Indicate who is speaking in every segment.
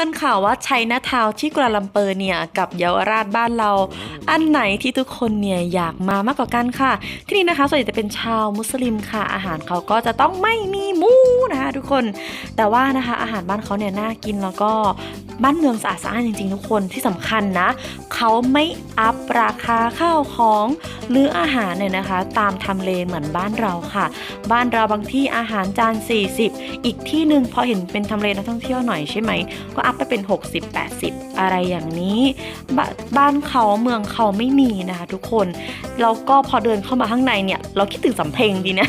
Speaker 1: กันค่ะว่าชัยนาทาวน์ที่กัวลาลัมเปอร์เนี่ยกับเยาวราชบ้านเรา อันไหนที่ทุกคนเนี่ยอยากมามากกว่ากันค่ะ ที่นี่นะคะส่วนใหญ่จะเป็นชาวมุสลิมค่ะ อาหารเขาก็จะต้องไม่มีหมูนะคะทุกคน แต่ว่านะคะอาหารบ้านเขาเนี่ยน่ากินแล้วก็บ้านเมืองสะอาดสะอ้านจริงๆทุกคนที่สำคัญนะ เขาไม่อัพราคาข้าวของ หรืออาหารเนี่ยนะคะ ตามทำเลเหมือนบ้านเราค่ะ บ้านเราบางที่อาหารจาน 40 อีกที่หนึ่งพอเห็นเป็นทำเลนักท่องเที่ยวหน่อยใช่ไหม ก็อัพไปเป็น 60 80 อะไรอย่างนี้บบ้านเขาเมืองเขาไม่มีนะคะทุกคนแล้วก็พอเดินเข้ามาข้างในเนี่ยเราคิดถึงสำเพ็งดีนะ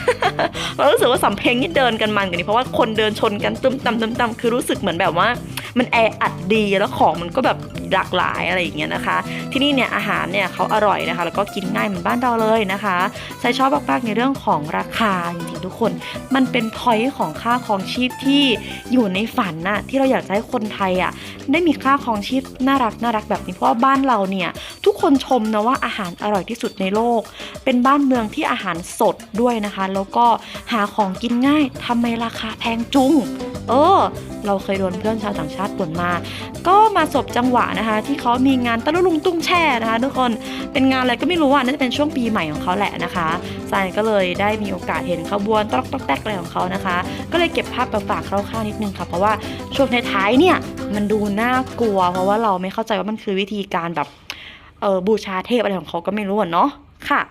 Speaker 1: เรารู้สึกว่าสำเพ็งนี่เดินกันมันกันนี่เพราะว่าคนเดินชนกันตึมตำตึมตำคือรู้สึกเหมือนแบบว่า มันแออัดดีแล้วของมันก็แบบหลากหลายอะไรอย่างเงี้ยนะคะ ที่นี่เนี่ยอาหารเนี่ยเขาอร่อยนะคะ แล้วก็กินง่ายเหมือนบ้านเราเลยนะคะใส่ชอบมากๆในเรื่องของราคาจริงๆทุกคน มันเป็นพอยต์ของค่าครองชีพที่อยู่ในฝันน่ะที่เราอยากจะให้คนไทยอะได้มีค่าครองชีพน่ารักน่ารักแบบนี้เพราะว่าบ้านเราเนี่ยทุกคนชมนะว่าอาหารอร่อยที่สุดในโลก เป็นบ้านเมืองที่อาหารสดด้วยนะคะ แล้วก็หาของกินง่ายทำไมราคาแพงจุง เออ เราเคยโดนเพื่อนชาวต่างชาติบ่นมา ก็มาสบจังหวะนะคะ ที่เขามีงานตะลุลุงตุ้งแช่นะคะ ทุกคนเป็นงานอะไรก็ไม่รู้อะน่าจะเป็นช่วงปีใหม่ของเขาแหละนะคะทรายก็เลยได้มีโอกาสเห็นขบวนตอกตอกแตกอะไรของเขานะคะ ก็เลยเก็บภาพมาฝากคร่าวๆนิดนึงค่ะเพราะว่าช่วงท้ายๆเนี่ยมันดูน่ากลัว เพราะว่าเราไม่เข้าใจว่ามันคือวิธีการแบบเออบูชาเทพอะไรของเขาก็ไม่รู้อะเนาะค่ะ